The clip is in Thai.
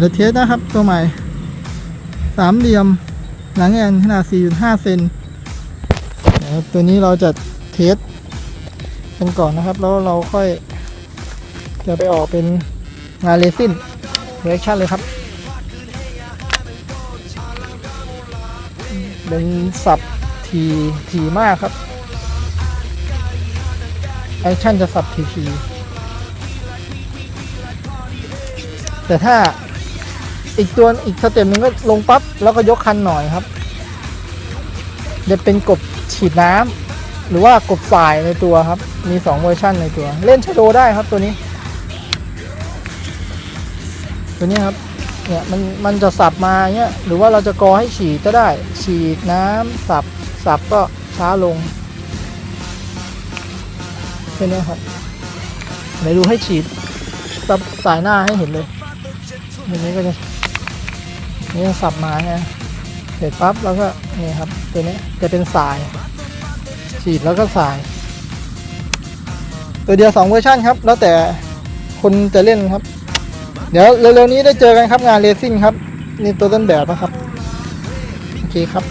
เดี๋ยวเทสนะครับ ตัวใหม่ สามเหลี่ยม หลังแอนขนาด 4.5 เซนนะครับตัวนี้เราจะเทสกันก่อนนะครับ แล้วเราค่อยจะไปออกเป็นงานเรซินเรีแอคชั่นเลยครับ เป็นสับทีทีมากครับแอคชั่นจะสับทีทีแต่ถ้า อีกตัวอีกสเต็ปหนึ่งก็ลงปั๊บแล้วก็ยกคันหน่อยครับ จะเป็นกบฉีดน้ำหรือว่ากบสายในตัวครับ มี 2 เวอร์ชันในตัว เล่นชโดได้ครับตัวนี้ ตัวนี้ครับเนี่ยมันมันจะสับมาเงี้ยหรือว่าเราจะกอให้ฉีดก็ได้ ฉีดน้ำสับสับก็ช้าลงแค่นี้ครับไหนดูให้ฉีดสับสายหน้าให้เห็นเลยอันนี้ก็จะ นี่สับมาฮะเสร็จปั๊บแล้วก็นี่ครับตัวนี้จะเป็นสาย ฉีดแล้วก็สาย ตัวเดียวสองเวอร์ชันครับ แล้วแต่คนจะเล่นครับ เดี๋ยวเร็วๆนี้ได้เจอกันครับงานเรซิ่งครับ นี่ตัวต้นแบบนะครับ โอเคครับ